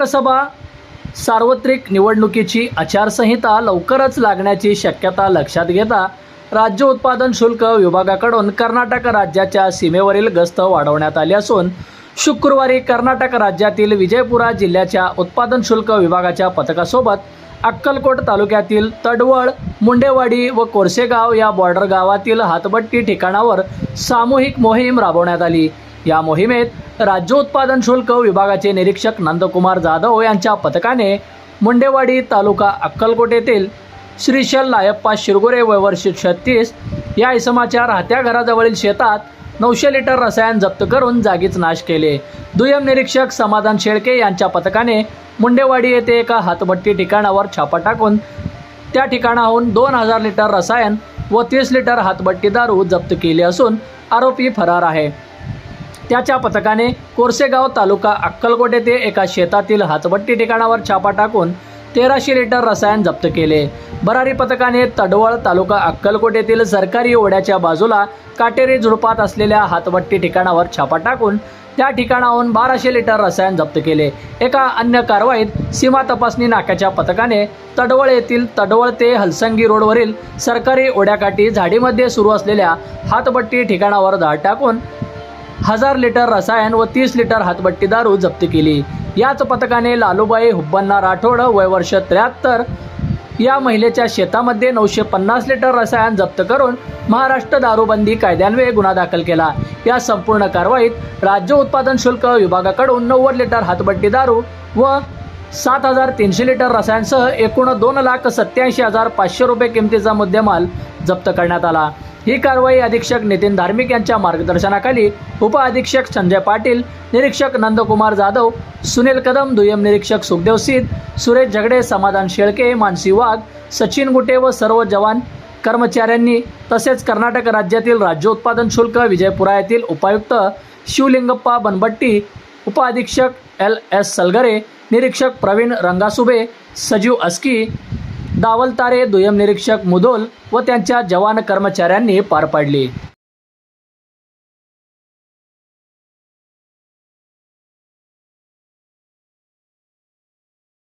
लोकसभा सार्वत्रिक निवडणुकीची आचारसंहिता लवकरच लागण्याची शक्यता लक्षात घेता राज्य उत्पादन शुल्क विभागाकडून कर्नाटक राज्याच्या सीमेवरील गस्त वाढवण्यात आली असून शुक्रवारी कर्नाटक राज्यातील विजयपुरा जिल्ह्याच्या उत्पादन शुल्क विभागाच्या पथकासोबत अक्कलकोट तालुक्यातील तडवळ मुंडेवाडी व कोरसेगाव या बॉर्डर गावातील हातबट्टी ठिकाणावर सामूहिक मोहीम राबवण्यात आली. या मोहिमेत राज्य उत्पादन शुल्क विभागाचे निरीक्षक नंदकुमार जाधव यांच्या पथकाने मुंडेवाडी तालुका अक्कलकोट येथील श्रीशल लायप्पा शिरगोरे वयवर्षी छत्तीस या इसमाच्या राहत्या घराजवळील शेतात नऊशे लिटर रसायन जप्त करून जागीच नाश केले. दुय्यम निरीक्षक समाधान शेळके यांच्या पथकाने मुंडेवाडी येथे एका हातभट्टी ठिकाणावर छापा टाकून त्या ठिकाणाहून दोन हजार लिटर रसायन व तीस लिटर हातभट्टी दारू जप्त केली असून आरोपी फरार आहे. त्याच्या पथकाने कोरसेगाव तालुका अक्कलकोट येथे एका शेतातील हातभट्टी ठिकाणावर छापा टाकून तेराशे लिटर रसायन जप्त केले. बरारी पथकाने तडवळ तालुका अक्कलकोट येथील सरकारी ओढ्याच्या बाजूला काटेरी झुडपात असलेल्या हातभट्टी ठिकाणावर छापा टाकून त्या ठिकाणाहून बाराशे लिटर रसायन जप्त केले. एका अन्य कारवाईत सीमा तपासणी नाक्याच्या पथकाने तडवळ येथील तडवळ ते हलसंगी रोडवरील सरकारी ओढ्याकाठी झाडीमध्ये सुरू असलेल्या हातभट्टी ठिकाणावर धाड टाकून हजार लिटर रसायन व तीस लिटर हातभट्टी दारू जप्त केली. याच पथकाने लालूबाई हुब्बन्ना राठोड वय वर्ष त्र्याहत्तर या महिलेच्या शेतामध्ये नऊशे पन्नास लिटर रसायन जप्त करून महाराष्ट्र दारूबंदी कायद्यान्वये गुन्हा दाखल केला. या संपूर्ण कारवाईत राज्य उत्पादन शुल्क विभागाकडून नव्वद लिटर हातबट्टी दारू व सात हजार तीनशे लिटर रसायनसह एकूण दोन लाख सत्याऐंशी हजार पाचशे रुपये किमतीचा मुद्देमाल जप्त करण्यात आला. ही कारवाई अधीक्षक नितीन धार्मिक यांच्या मार्गदर्शनाखाली उपअधीक्षक संजय पाटील निरीक्षक नंदकुमार जाधव सुनील कदम दुय्यम निरीक्षक सुखदेव सिद्ध सुरेश झगडे समाधान शेळके मानसी वाघ सचिन गुटे व सर्व जवान कर्मचाऱ्यांनी तसेच कर्नाटक राज्यातील राज्य उत्पादन शुल्क विजयपुरा येथील उपायुक्त शिवलिंगप्पा बनबट्टी उपअधीक्षक एल एस सलगरे निरीक्षक प्रवीण रंगासुबे सजीव अस्की दावलतारे दुय्यम निरीक्षक मुदोल व त्यांच्या जवान कर्मचाऱ्यांनी पार पाडली.